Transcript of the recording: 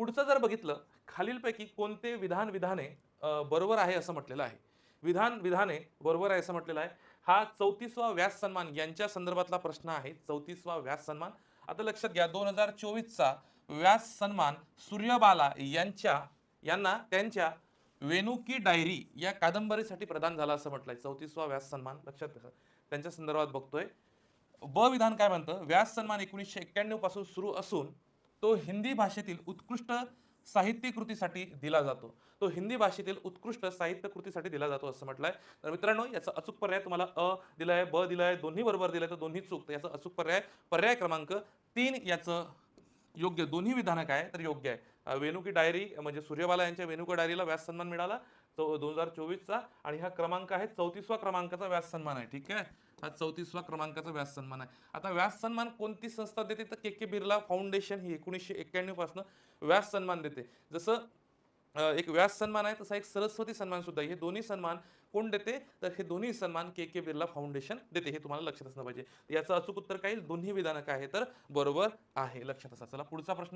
पुढचं जर बघितलं खालीलपैकी कोणते विधान विधाने बरोबर आहे असं म्हटलेलं आहे? विधान विधाने बरोबर आहे असं म्हटलेलं आहे. हा चौतीसवा व्यास सन्मान यांच्या संदर्भातला प्रश्न आहे. चौतीसवा व्यास सन्मान. आता लक्षात घ्या दोन हजार चोवीसचा व्यास सन्मान सूर्यबाला यांच्या यांना त्यांच्या वेणुकी डायरी या कादंबरीसाठी प्रदान झाला असं म्हटलंय. चौतीसवा व्यास सन्मान. लक्षात घ्या त्यांच्या संदर्भात बघतोय. ब विधान काय म्हणतं? व्यास सन्मान एकोणीसशे एक्क्याण्णवपासून सुरू असून तो हिंदी भाषेतील उत्कृष्ट साहित्य कृतीसाठी दिला जातो. तो हिंदी भाषेतील उत्कृष्ट साहित्य कृतीसाठी दिला जातो असं म्हटलंय. तर मित्रांनो याचा अचूक पर्याय तुम्हाला अ दिलाय ब दिलाय दोन्ही बरोबर दिलाय तर दोन्ही चूक तर याचा अचूक पर्याय पर्याय क्रमांक तीन याचं योग्य दोन्ही विधानं काय तर योग्य आहे. वेणुकी डायरी म्हणजे सूर्यबाला यांच्या वेणुका डायरीला व्यास सन्मान मिळाला तो दोन हजार चोवीसचा आणि हा क्रमांक आहे चौतीसवा क्रमांकाचा व्यास सन्मान आहे ठीक आहे? हा चौतीसवा क्रमांकाचा व्यास सन्मान आहे. आता व्यास सन्मान कोणती संस्था देते? तर के के बिर्ला फाउंडेशन ही एकोणीसशे एक्क्याण्णवपासून व्यास सन्मान देते. जसं एक व्यास सन्मान आहे तसा एक सरस्वती सन्मान सुद्धा आहे. हे दोन्ही सन्मान कोण देते? तर हे दोन्ही सन्मान के के बिर्ला फाउंडेशन देते हे तुम्हाला लक्षात असलं पाहिजे. याचं अचूक उत्तर काही दोन्ही विधानक आहे तर बरोबर आहे. लक्षात असा. चला पुढचा प्रश्न